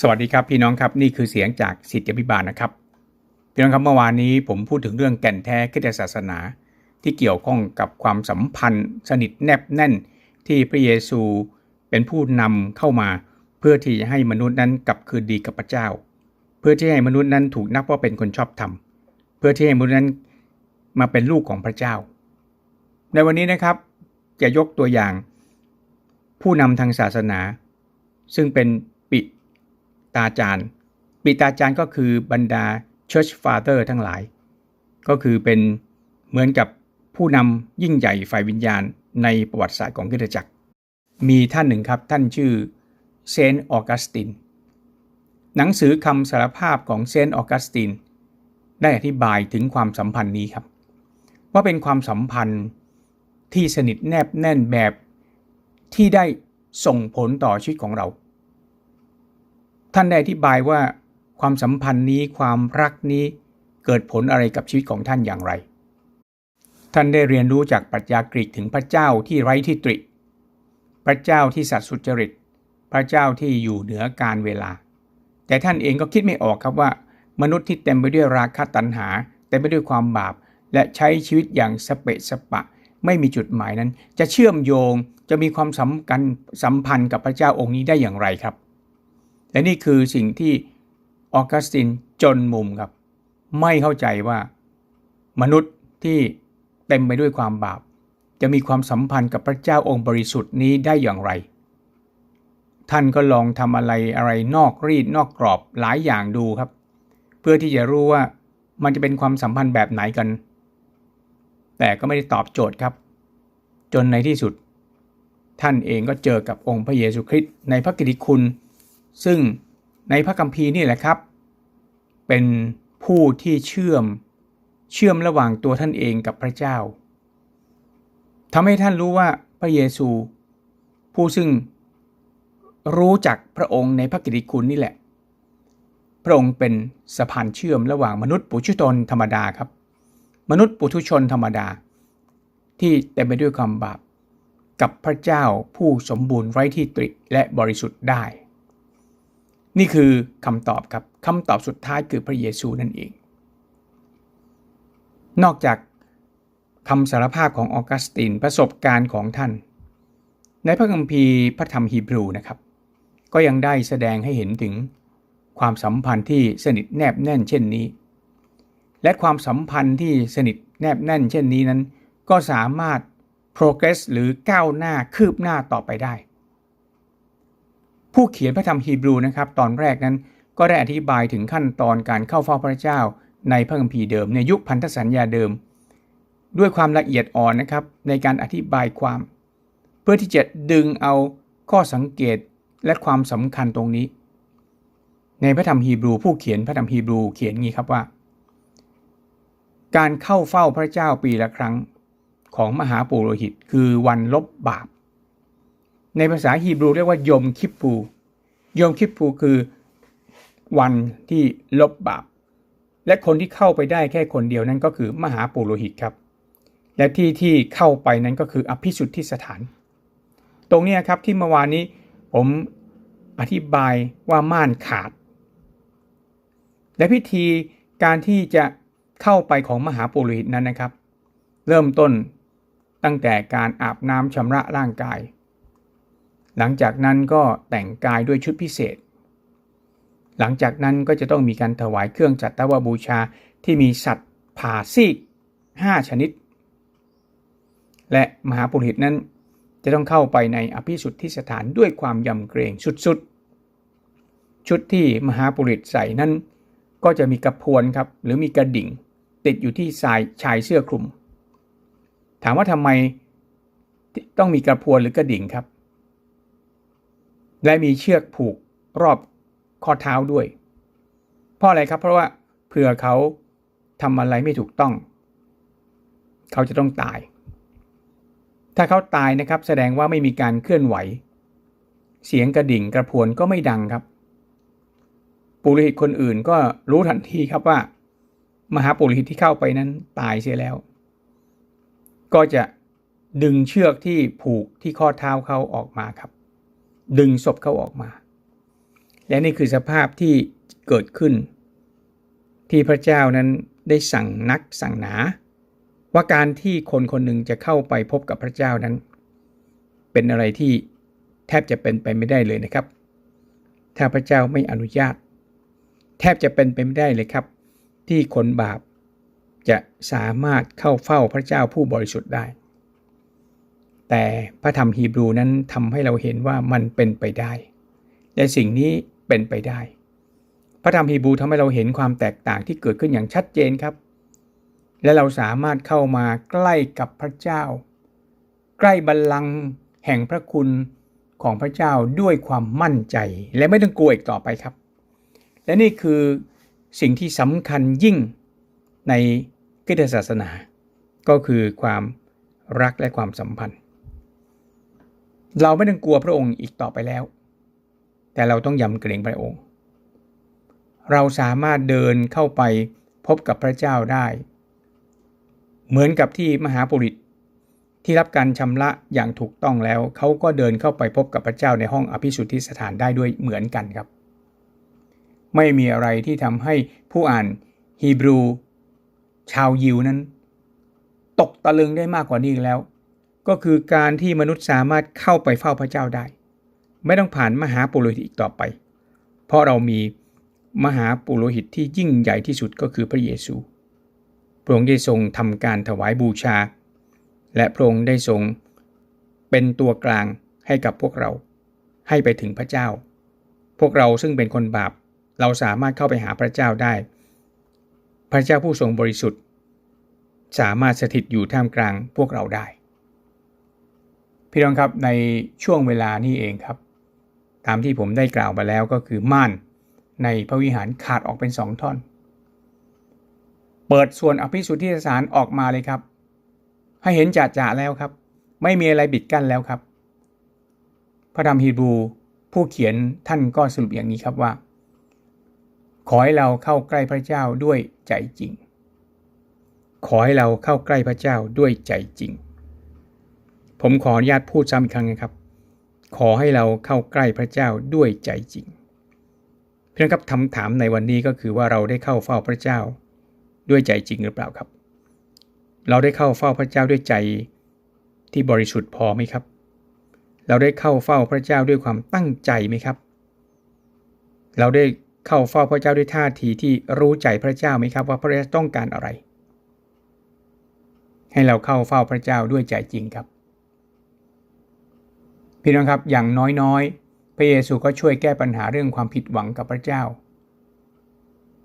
สวัสดีครับพี่น้องครับนี่คือเสียงจากสิทธิพิบาลนะครับพี่น้องครับเมื่อวานนี้ผมพูดถึงเรื่องแก่นแท้คริสตศาสนา ที่เกี่ยวข้องกับความสัมพันธ์ สนิทแนบแน่น ที่พระเยซูเป็นผู้นำเข้ามา เพื่อที่จะให้มนุษย์นั้นกลับคืนดีกับพระเจ้า เพื่อที่ให้มนุษย์นั้นถูกนับว่าเป็นคนชอบธรรมเพื่อที่ให้มนุษย์นั้นมาเป็นลูกของพระเจ้า ในวันนี้นะครับจะยกตัวอย่าง ผู้นำทางศาสนา ซึ่งเป็น ตาจารย์ปิตาจารย์ก็คือบรรดา Church Father ทั้งหลาย ก็คือเป็นเหมือนกับผู้นำยิ่งใหญ่ฝ่ายวิญญาณในประวัติศาสตร์ของคริสตจักร มีท่านหนึ่งครับท่านชื่อเซนต์ออกัสติน หนังสือคำสารภาพของเซนต์ออกัสติน ได้อธิบายถึงความสัมพันธ์นี้ครับ ว่าเป็นความสัมพันธ์ที่สนิทแนบแน่นแบบที่ได้ส่งผลต่อชีวิตของเรา ท่านได้อธิบายว่าความสัมพันธ์นี้ความรักนี้เกิดผลอะไรกับชีวิตของท่านอย่างไร ท่านได้เรียนรู้จากปรัชญากรีกถึงพระเจ้าที่ไร้ที่ตริ พระเจ้าที่สัตย์สุจริต พระเจ้าที่อยู่เหนือการเวลา แต่ท่านเองก็คิดไม่ออกครับว่า มนุษย์ที่เต็มไปด้วยราคะตัณหาเต็มไปด้วยความบาป และใช้ชีวิตอย่างสเปะสปะ ไม่มีจุดหมายนั้น จะเชื่อมโยงจะมีความสัมกันสัมพันธ์กับพระเจ้าองค์นี้ได้อย่างไรครับ และนี่คือสิ่งที่ออกัสตินจนมุมครับ ไม่เข้าใจว่ามนุษย์ที่เต็มไปด้วยความบาป จะมีความสัมพันธ์กับพระเจ้าองค์บริสุทธิ์นี้ได้อย่างไร ท่านก็ลองทำอะไรอะไรนอกรีดนอกกรอบหลายอย่างดูครับ เพื่อที่จะรู้ว่ามันจะเป็นความสัมพันธ์แบบไหนกัน แต่ก็ไม่ได้ตอบโจทย์ครับ จนในที่สุด ท่านเองก็เจอกับองค์พระเยซูคริสต์ในพระกิตติคุณ ซึ่งในพระคัมภีร์นี่แหละครับ เป็นผู้ที่เชื่อมเชื่อมระหว่างตัวท่านเองกับพระเจ้าทำให้ท่านรู้ว่าพระเยซู ผู้ซึ่งรู้จักพระองค์ในพระกิตติคุณนี่แหละ พระองค์เป็นสะพานเชื่อมระหว่างมนุษย์ปุถุชนธรรมดาครับ มนุษย์ปุถุชนธรรมดา ที่เต็มไปด้วยความบาปกับพระเจ้าผู้สมบูรณ์ไร้ที่ตริและบริสุทธิ์ได้ นี่คือคำตอบครับคำตอบสุดท้ายคือพระเยซูนั่นเอง นอกจากคำสารภาพของออกัสตินประสบการณ์ของท่าน ในพระคัมภีร์พระธรรมฮีบรูนะครับ ก็ยังได้แสดงให้เห็นถึงความสัมพันธ์ที่สนิทแนบแน่นเช่นนี้ และความสัมพันธ์ที่สนิทแนบแน่นเช่นนี้นั้น ก็สามารถ progress หรือก้าวหน้าคืบหน้าต่อไปได้ ผู้เขียนพระธรรมฮีบรูนะครับตอนแรกนั้นก็ได้อธิบายถึงขั้นตอนการเข้าเฝ้าพระเจ้า ในพระคัมภีร์เดิมในยุคพันธสัญญาเดิม ด้วยความละเอียดอ่อนนะครับในการอธิบายความ เพื่อที่จะดึงเอาข้อสังเกตและความสำคัญตรงนี้ ในพระธรรมฮีบรูผู้เขียนพระธรรมฮีบรูเขียนงี้ครับว่า การเข้าเฝ้าพระเจ้าปีละครั้งของมหาปุโรหิตคือวันลบบาป ในภาษาฮีบรูเรียกว่ายมคิปปูยมคิปปูคือวันที่ลบบาป และคนที่เข้าไปได้แค่คนเดียวนั้นก็คือมหาปุโรหิตครับ และที่ที่เข้าไปนั้นก็คืออภิสุทธิสถาน ตรงนี้ครับที่เมื่อวานนี้ผมอธิบายว่าม่านขาด และพิธีการที่จะเข้าไปของมหาปุโรหิตนั้นนะครับ เริ่มต้นตั้งแต่การอาบน้ำชำระร่างกาย หลังจากนั้นก็แต่งกายด้วยชุดพิเศษ หลังจากนั้นก็จะต้องมีการถวายเครื่องจัตวบูชาที่มีสัตว์ผ่าซีก 5 ชนิด และมหาปุโรหิตนั้นจะต้องเข้าไปในอภิสุทธิสถานด้วยความยำเกรงสุดๆ ชุดที่มหาปุริตใส่นั้น ก็จะมีกระพวนครับ หรือมีกระดิ่ง ติดอยู่ที่สายชายเสื้อคลุม ถามว่าทำไมต้องมีกระพวนหรือกระดิ่งครับ และมีเชือกผูกรอบข้อเท้าด้วย เพราะอะไรครับ เพราะว่าเผื่อเขาทำอะไรไม่ถูกต้อง เขาจะต้องตาย ถ้าเขาตายนะครับ แสดงว่าไม่มีการเคลื่อนไหว เสียงกระดิ่งกระพวนก็ไม่ดังครับ ปุโรหิตคนอื่นก็รู้ทันทีครับว่า มหาปุโรหิตที่เข้าไปนั้นตายเสียแล้ว ก็จะดึงเชือกที่ผูกที่ข้อเท้าเขาออกมาครับ ดึงศพเขาออกมา และนี่คือสภาพที่เกิดขึ้น ที่พระเจ้านั้นได้สั่งนักสั่งหนา ว่าการที่คนคนหนึ่งจะเข้าไปพบกับพระเจ้านั้น เป็นอะไรที่แทบจะเป็นไปไม่ได้เลยนะครับ ถ้าพระเจ้าไม่อนุญาต แทบจะเป็นไปไม่ได้เลยครับ ที่คนบาปจะสามารถเข้าเฝ้าพระเจ้าผู้บริสุทธิ์ได้ แต่พระธรรมฮีบรูนั้นทำให้เราเห็นว่ามันเป็นไปได้ และสิ่งนี้เป็นไปได้ พระธรรมฮีบรูทำให้เราเห็นความแตกต่างที่เกิดขึ้นอย่างชัดเจนครับ และเราสามารถเข้ามาใกล้กับพระเจ้า ใกล้บัลลังก์แห่งพระคุณของพระเจ้าด้วยความมั่นใจ และไม่ต้องกลัวอีกต่อไปครับ และนี่คือสิ่งที่สำคัญยิ่งในคริสตศาสนา ก็คือความรักและความสัมพันธ์ เราไม่ต้องกลัวพระองค์อีกต่อไปแล้ว แต่เราต้องยำเกรงพระองค์ เราสามารถเดินเข้าไปพบกับพระเจ้าได้ เหมือนกับที่มหาปุริตที่รับการชำระอย่างถูกต้องแล้ว เขาก็เดินเข้าไปพบกับพระเจ้าในห้องอภิสุทธิสถานได้ด้วยเหมือนกันครับ ไม่มีอะไรที่ทำให้ผู้อ่านฮีบรู ชาวยิวนั้น ตกตะลึงได้มากกว่านี้แล้ว ก็คือการที่มนุษย์สามารถเข้าไปเฝ้าพระเจ้าได้ ไม่ต้องผ่านมหาปุโรหิตอีกต่อไป เพราะเรามีมหาปุโรหิตที่ยิ่งใหญ่ที่สุดก็คือพระเยซู พระองค์ได้ทรงทำการถวายบูชา และพระองค์ได้ทรงเป็นตัวกลางให้กับพวกเรา ให้ไปถึงพระเจ้า พวกเราซึ่งเป็นคนบาป เราสามารถเข้าไปหาพระเจ้าได้ พระเจ้าผู้ทรงบริสุทธิ์ สามารถสถิตอยู่ท่ามกลางพวกเราได้ พี่น้องครับในช่วงเวลานี้เองครับ ตามที่ผมได้กล่าวไปแล้วก็คือม่านในพระวิหารขาดออกเป็นสองท่อน เปิดส่วนอภิสุทธิสารออกมาเลยครับ ให้เห็นจ่าจ่าแล้วครับ ไม่มีอะไรบิดกั้นแล้วครับ พระธรรมฮีบรูผู้เขียนท่านก็สรุปอย่างนี้ครับว่า ขอให้เราเข้าใกล้พระเจ้าด้วยใจจริง ขอให้เราเข้าใกล้พระเจ้าด้วยใจจริง ผมขออนุญาตพูดซ้ำอีกครั้งนะครับ ขอให้เราเข้าใกล้พระเจ้าด้วยใจจริง เพื่อนครับคำถามในวันนี้ก็คือว่าเราได้เข้าเฝ้าพระเจ้าด้วยใจจริงหรือเปล่าครับ เราได้เข้าเฝ้าพระเจ้าด้วยใจที่บริสุทธิ์พอไหมครับ เราได้เข้าเฝ้าพระเจ้าด้วยความตั้งใจไหมครับ เราได้เข้าเฝ้าพระเจ้าด้วยท่าทีที่รู้ใจพระเจ้าไหมครับ ว่าพระเจ้าต้องการอะไร ให้เราเข้าเฝ้าพระเจ้าด้วยใจจริงครับ พี่น้องครับอย่างน้อยๆ พระเยซูก็ช่วยแก้ปัญหาเรื่องความผิดหวังกับพระเจ้า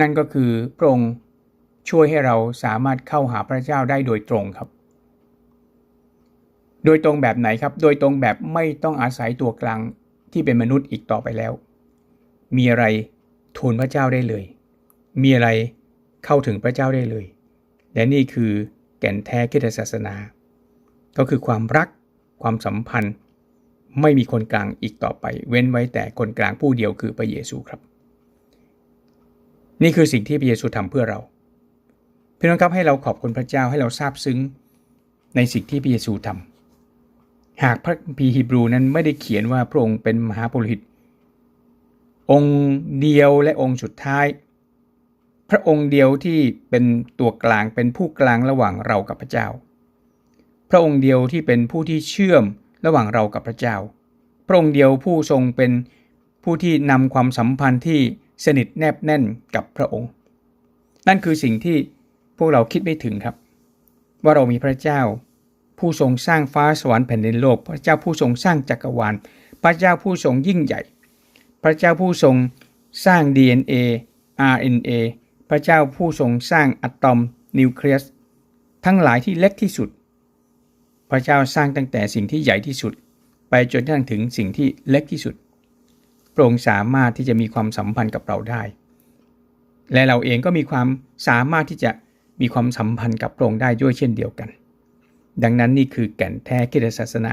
นั่นก็คือพระองค์ช่วยให้เราสามารถเข้าหาพระเจ้าได้โดยตรงครับ โดยตรงแบบไหนครับ โดยตรงแบบไม่ต้องอาศัยตัวกลางที่เป็นมนุษย์อีกต่อไปแล้ว มีอะไรทูลพระเจ้าได้เลย มีอะไรเข้าถึงพระเจ้าได้เลย และนี่คือแก่นแท้คริสตศาสนา ก็คือความรัก ความสัมพันธ์ ไม่มีคนกลางอีกต่อไป เว้นไว้แต่คนกลางผู้เดียวคือพระเยซูครับ นี่คือสิ่งที่พระเยซูทำเพื่อเราพี่น้องครับให้เราขอบคุณพระเจ้าให้เราซาบซึ้งในสิ่งที่พระเยซูทำหากพระพีฮีบรูนั้นไม่ได้เขียนว่าพระองค์เป็นมหาปุโรหิต องค์เดียวและองค์สุดท้าย พระองค์เดียวที่เป็นตัวกลางเป็นผู้กลางระหว่างเรากับพระเจ้า พระองค์เดียวที่เป็นผู้ที่เชื่อม ระหว่างเรากับพระเจ้า พระองค์เดียวผู้ทรงเป็นผู้ที่นำความสัมพันธ์ที่สนิทแนบแน่นกับพระองค์ นั่นคือสิ่งที่พวกเราคิดไม่ถึงครับ ว่าเรามีพระเจ้า ผู้ทรงสร้างฟ้าสวรรค์แผ่นดินโลก พระเจ้าผู้ทรงสร้างจักรวาล พระเจ้าผู้ทรงยิ่งใหญ่ พระเจ้าผู้ทรงสร้าง DNA RNA พระเจ้าผู้ทรงสร้างอะตอมนิวเคลียสทั้งหลายที่เล็กที่สุด พระเจ้าสร้างตั้งแต่สิ่งที่ใหญ่ที่สุด ไปจนกระทั่งถึงสิ่งที่เล็กที่สุดพระองค์สามารถที่จะมีความสัมพันธ์กับเราได้ และเราเองก็มีความสามารถที่จะมีความสัมพันธ์กับพระองค์ได้ด้วยเช่นเดียวกัน ดังนั้นนี่คือแก่นแท้คริสตศาสนา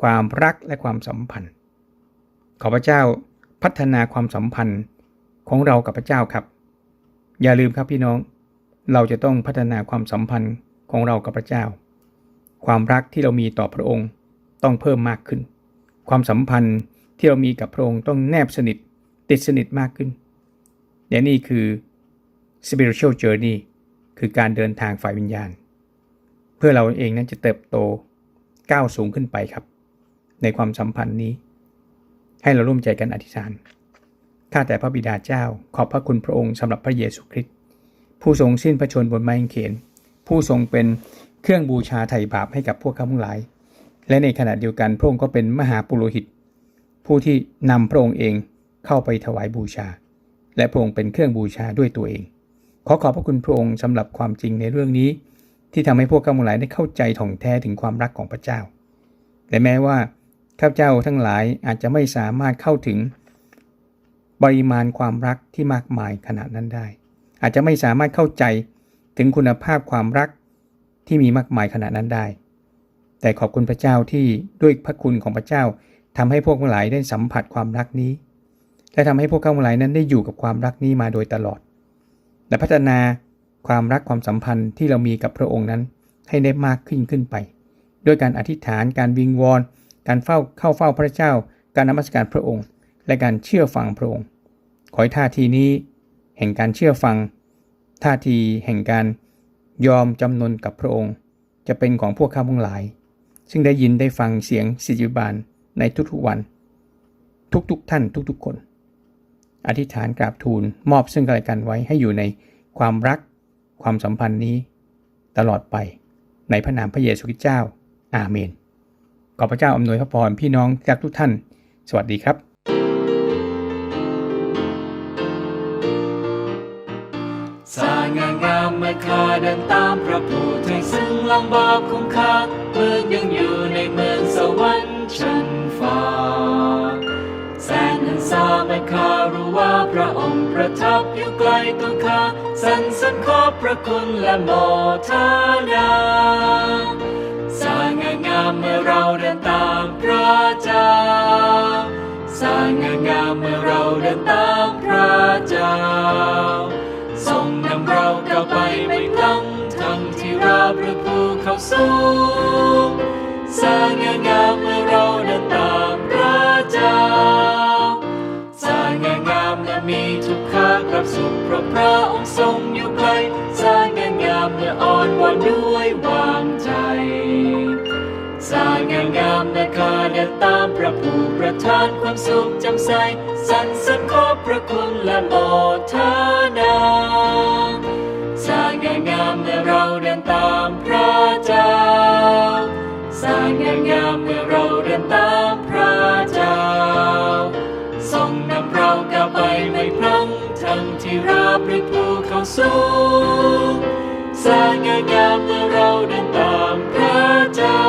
ความรักและความสัมพันธ์ ขอพระเจ้าพัฒนาความสัมพันธ์ของเรากับพระเจ้าครับ อย่าลืมครับพี่น้อง เราจะต้องพัฒนาความสัมพันธ์ของเรากับพระเจ้า ความรักที่เรามีต่อพระองค์ต้องเพิ่มมากขึ้น ความสัมพันธ์ที่เรามีกับพระองค์ต้องแนบสนิทติดสนิทมากขึ้น และนี่คือ spiritual journey คือการเดินทางฝ่ายวิญญาณ เพื่อเราเองนั้นจะเติบโตก้าวสูงขึ้นไปครับ ในความสัมพันธ์นี้ ให้เราร่วมใจกันอธิษฐานข้าแต่พระบิดาเจ้า ขอบพระคุณพระองค์สำหรับพระเยซูคริสต์ผู้ทรงสิ้นพระชนบนไม้กางเขนผู้ทรงเป็น เครื่องบูชาไถ่บาปให้กับพวกข้าทั้งหลาย และในขณะเดียวกันพระองค์ก็เป็นมหาปุโรหิต ผู้ที่นำพระองค์เองเข้าไปถวายบูชา และพระองค์เป็นเครื่องบูชาด้วยตัวเอง ขอขอบพระคุณพระองค์สำหรับความจริงในเรื่องนี้ ที่ทำให้พวกข้าทั้งหลายได้เข้าใจถ่องแท้ถึงความรักของพระเจ้า และแม้ว่าข้าพเจ้าทั้งหลายอาจจะไม่สามารถเข้าถึงปริมาณความรักที่มากมายขนาดนั้นได้ อาจจะไม่สามารถเข้าใจถึงคุณภาพความรัก ที่มีมากมายขนาดนั้นได้ แต่ขอบคุณพระเจ้าที่ด้วยพระคุณของพระเจ้าทำให้พวกทั้งหลายได้สัมผัสความรักนี้ และทำให้พวกเขาหลายนั้นได้อยู่กับความรักนี้มาโดยตลอด และพัฒนาความรักความสัมพันธ์ที่เรามีกับพระองค์นั้นให้ได้มากขึ้นขึ้นไป ด้วยการอธิษฐานการวิงวอน การเฝ้าเข้าเฝ้าพระเจ้า การนมัสการพระองค์ และการเชื่อฟังพระองค์ ขอให้ท่าทีนี้ แห่งการเชื่อฟัง ท่าทีแห่งการ ยอมจำนนกับพระองค์ จะเป็นของพวกข้าทั้งหลาย ซึ่งได้ยินได้ฟังเสียงสิทธิบาลในทุกๆวัน ทุกๆท่านทุกๆคน อธิษฐานกราบทูลมอบซึ่งกันและกันไว้ให้อยู่ในความรักความสัมพันธ์นี้ ตลอดไปในพระนามพระเยซูคริสต์เจ้า อาเมนขอพระเจ้าอำนวยพระพรพี่น้องจากทุกท่าน สวัสดีครับ ข้าเดินตามพระผู้ไทยซึ่งลังบาปของข้าเมื่อยังอยู่ในเมืองสวรรค์ชั้นฟ้า แสนหันษาเมื่อข้ารู้ว่าพระองค์ประทับอยู่ใกลตัวข้าสรรเสริญขอบพระคุณและโมทนาสง่างามเมื่อเราเดินตามพระเจ้าสง่างามเมื่อเราเดินตามพระเจ้าทรงาก้าวไปไม่พลังทั้งที่ราบหรือภูเขาสูงสง่างามเมื่อเราเดินตามพระเจ้าสง่างามและมีทุกขากลับสุขเพราะพระองค์ทรงอยู่ไกลสง่างามเมื่ออ่อนหวานด้วยวางใจสง่างามเมื่อข้าเดินตามพระผู้ประทานความสุขจำใสสรรเสริญขอบพระคุณและโมทนา งามเมื่อเราเดินตามพระเจ้า สร้าง่างามเมื่อเราเดินตามพระเจ้า ทรงนำเราก้าวไปไม่พลังทั้งที่ราบหรือภูเขาสูง สร้าง่างามเมื่อเราเดินตามพระเจ้า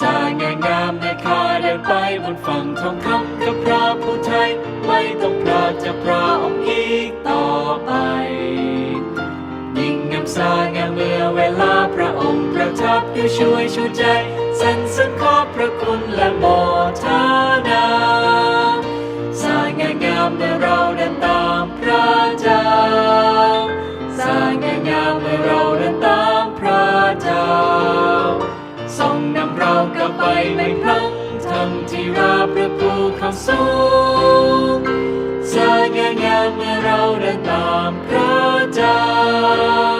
สร้าง่างามในข้าเดินไปบนฝั่งทองคำกับพระผู้ไทยไม่ต้องพลาดจากพระองค์อีกต่อไป ยิ่งงามสง่าเมื่อเวลาพระองค์ประทับอยู่ช่วยชูใจสรรเสริญขอบพระคุณและโมทนาสง่างามเมื่อเราเดินตามพระเจ้าสง่างามเมื่อเราเดินตามพระเจ้าทรงนำเรากลับไปไม่พลังทั้งที่ราบรือภูเขาสูงสง่างามเมื่อเราเดินตามพระเจ้า